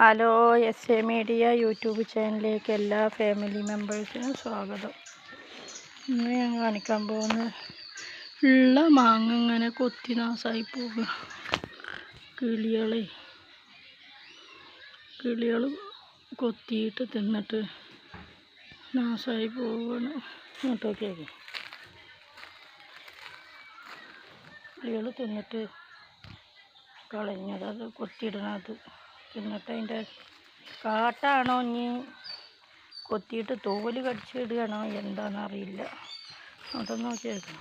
Hello S A media YouTube ചാനലിലേക്ക് എല്ലാ family മെമ്പേഴ്സിനും സ്വാഗതം. ഇന്ന് ഞാൻ കാണിക്കാൻ പോകുന്ന ഉള്ള മാങ്ങ ഇങ്ങനെ കൊത്തി നാസായി പോകുക കിളികളെ കിളികൾ കൊത്തിയിട്ട് തിന്നിട്ട് നാസായി പോവുകയാണ്. ഇങ്ങോട്ടൊക്കെ കിളികൾ തിന്നിട്ട് കളഞ്ഞത് അത് കൊത്തിയിടണത് തിന്നിട്ട് അതിന്റെ കാട്ടാണോ ഇനി കൊത്തിയിട്ട് തോൽ കടിച്ചിടുകയാണോ എന്താണെന്നറിയില്ല. അതൊന്ന് നോക്കിയേക്കാം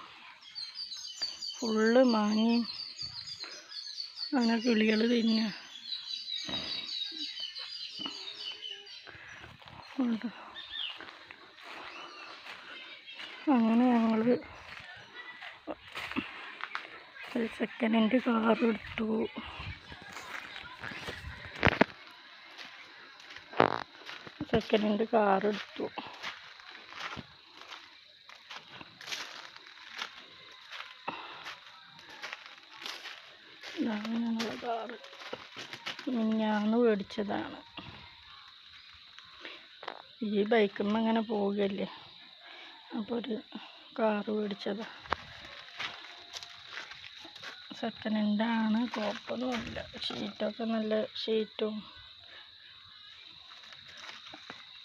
ഫുള്ള് മാങ്ങയും അങ്ങനെ കിളികൾ തിന്നെ അങ്ങനെ ഞങ്ങൾ ഒരു സെക്കൻഡ് ഹാൻഡ് കാർ എടുത്തു. സെക്കൻഡ് ഹാൻഡ് കാർ എടുത്തു ഇതാണ് ഞങ്ങളെ കാറ്. മിഞ്ഞാന്ന് മേടിച്ചതാണ്. ഈ ബൈക്കുമ്മ അങ്ങനെ പോവുകയല്ലേ? അപ്പോൾ ഒരു കാർ മേടിച്ചതാണ് സെക്കൻഡ് ഹാൻഡാണ് കുഴപ്പമൊന്നുമില്ല ഷീറ്റൊക്കെ നല്ല ഷീറ്റും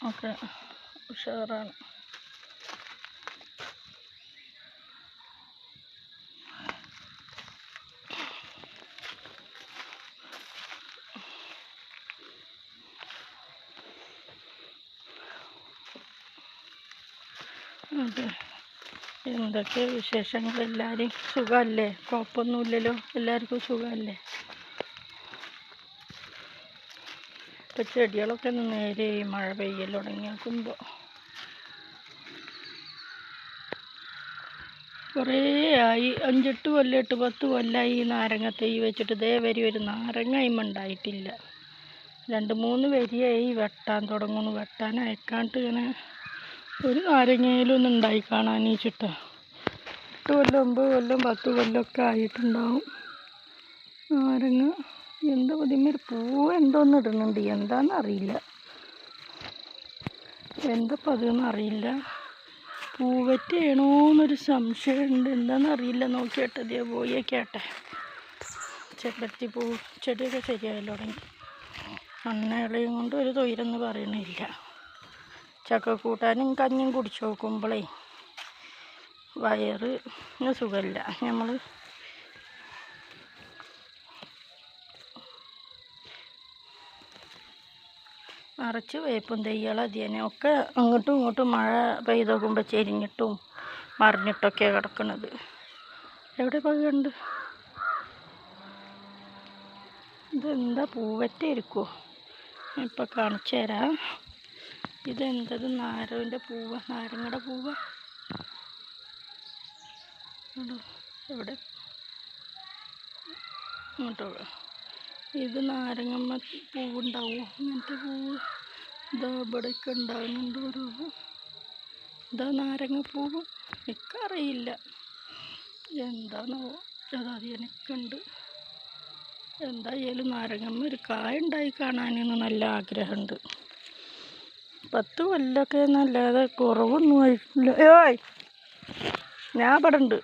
ഒക്കെ ഉഷാറാണ്. അതെ. എന്തൊക്കെ വിശേഷങ്ങൾ എല്ലാവരെയും സുഖമല്ലേ? കുഴപ്പമൊന്നുമില്ലല്ലോ. എല്ലാവർക്കും സുഖമല്ലേ? ഇപ്പം ചെടികളൊക്കെ നേരെ ഈ മഴ പെയ്യൽ തുടങ്ങി നോക്കുമ്പോൾ കുറേ ആയി. അഞ്ചെട്ട് കൊല്ലം എട്ട് പത്ത് കൊല്ലമായി ഈ നാരങ്ങ തൈ വെച്ചിട്ട്. ഇതേ വരി ഒരു നാരങ്ങ അയിമ ഉണ്ടായിട്ടില്ല. രണ്ട് മൂന്ന് വരിയായി വെട്ടാൻ തുടങ്ങുന്നു. വെട്ടാൻ അയക്കാണ്ട് ഇങ്ങനെ ഒരു നാരങ്ങയിലും ഒന്നും ഉണ്ടായി കാണാൻ ചിട്ട എട്ട് കൊല്ലം ഒമ്പത് കൊല്ലം പത്ത് കൊല്ലമൊക്കെ ആയിട്ടുണ്ടാവും നാരങ്ങ. എന്താ ഇതിന്മേൽ പൂവ് എന്തോന്ന് ഇടുന്നുണ്ട്? എന്താണെന്ന് അറിയില്ല. എന്തപ്പം അതെന്ന് അറിയില്ല. പൂവറ്റാണോന്നൊരു സംശയമുണ്ട്. എന്താണെന്ന് അറിയില്ല. നോക്കിയിട്ട് അതേ പോയി കേട്ടെ ചെമ്പരത്തി പൂ ചെടിയൊക്കെ ശരിയായല്ലോ തുടങ്ങി. മണ്ണയിളയും കൊണ്ട് ഒരു തൊയിലെന്ന് പറയണില്ല. ചക്ക കൂട്ടാനും കഞ്ഞിയും കുടിച്ചു നോക്കുമ്പോഴേ വയറിന് സുഖമില്ല. നമ്മൾ നിറച്ച് വേപ്പും തെയ്യള അതിനെ ഒക്കെ അങ്ങോട്ടും ഇങ്ങോട്ടും മഴ പെയ്ത് നോക്കുമ്പോൾ ചെരിഞ്ഞിട്ടും മറിഞ്ഞിട്ടൊക്കെ കിടക്കുന്നത് എവിടെ പോകുന്നുണ്ട് ഇതെന്താ പൂവറ്റായിരിക്കുമോ ഇപ്പം കാണിച്ചു തരാം. ഇതെന്തത്? നാരവിന്റെ പൂവ. നാരങ്ങയുടെ പൂവ? എവിടെ? ഇങ്ങോട്ടോ ഇത് നാരങ്ങമ്മ പൂവുണ്ടാവും? ഇങ്ങനത്തെ പൂവ് ഇതാ ഇവിടെയൊക്കെ ഉണ്ടാകുന്നുണ്ട് ഓരോ ഇതാ നാരങ്ങ പൂവ് എനിക്കറിയില്ല. എന്താണോ അതാത് എനിക്കുണ്ട് എന്തായാലും നാരങ്ങമ്മ ഒരു കായ ഉണ്ടായി കാണാനെന്ന് നല്ല ആഗ്രഹമുണ്ട്. പത്ത് കൊല്ലമൊക്കെ എന്നല്ലാതെ കുറവൊന്നും ആയിട്ടില്ല. ഏയ്! ഞാൻ ഇവിടെ ഉണ്ട്.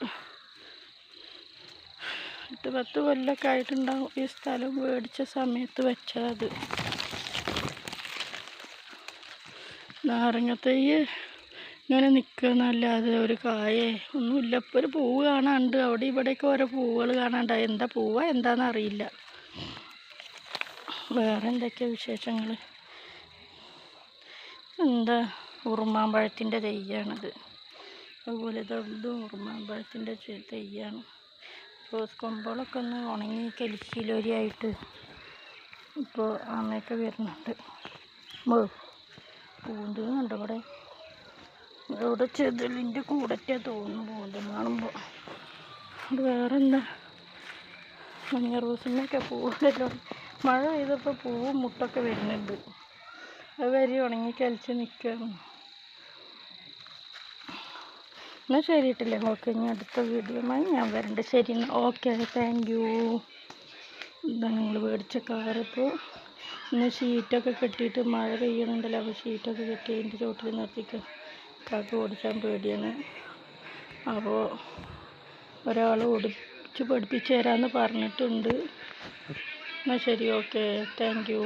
എട്ട് പത്ത് കൊല്ലമൊക്കെ ആയിട്ടുണ്ടാവും ഈ സ്ഥലം മേടിച്ച സമയത്ത് വെച്ചത് നാരങ്ങത്തൈ ഇങ്ങനെ നിൽക്കുന്നല്ലാതെ ഒരു കായേ ഒന്നുമില്ല. ഇപ്പോൾ ഒരു പൂവ് കാണാണ്ട് അവിടെ ഇവിടെയൊക്കെ ഓരോ പൂവുകൾ കാണാണ്ട് എന്താ പൂവ? എന്താണെന്ന് അറിയില്ല. വേറെ എന്തൊക്കെയാണ് വിശേഷങ്ങൾ എന്താ? ഉറുമാമ്പഴത്തിന്റെ തെയ്യാണിത്. അതുപോലെ ഇത് ഉറുമാമ്പഴത്തിന്റെ തെയ്യാണ്. റോസ് കൊമ്പുകളൊക്കെ ഒന്ന് ഉണങ്ങി കലിച്ചിലോരിയായിട്ട് ഇപ്പോൾ അമ്മയൊക്കെ വരുന്നുണ്ട്. മോ പൂന്തുന്നുണ്ട് ഇവിടെ ഇവിടെ ചെതലിന്റെ കൂടറ്റേ തോന്നുന്നു പൂന്ത് കാണുമ്പോൾ. അത് വേറെ എന്താ മഞ്ഞ റോസിനൊക്കെ പൂവല്ലോ മഴ പെയ്തപ്പോൾ പൂവും മുട്ടൊക്കെ വരുന്നുണ്ട്. അത് വരി ഉണങ്ങി കലിച്ച് നിൽക്കുകയാണ്. എന്നാൽ ശരിയിട്ടില്ലേ? ഓക്കെ ഇനി അടുത്ത വീഡിയോയുമായി ഞാൻ വരണ്ട്. ശരി ഓക്കെ താങ്ക് യു ഇതാ ഞങ്ങൾ മേടിച്ച കാറിപ്പോൾ ഇന്ന് ഷീറ്റൊക്കെ കെട്ടിയിട്ട് മഴ പെയ്യണുണ്ടല്ലോ അപ്പോൾ ഷീറ്റൊക്കെ കെട്ടി അതിന്റെ ചോട്ടിൽ നിർത്തിക്ക്. കാക്ക് ഓടിച്ചാൻ പേടിയാണ്. അപ്പോൾ ഒരാൾ ഓടിച്ച് പഠിപ്പിച്ച് തരാമെന്ന് പറഞ്ഞിട്ടുണ്ട്. എന്നാൽ ശരി ഓക്കെ താങ്ക് യു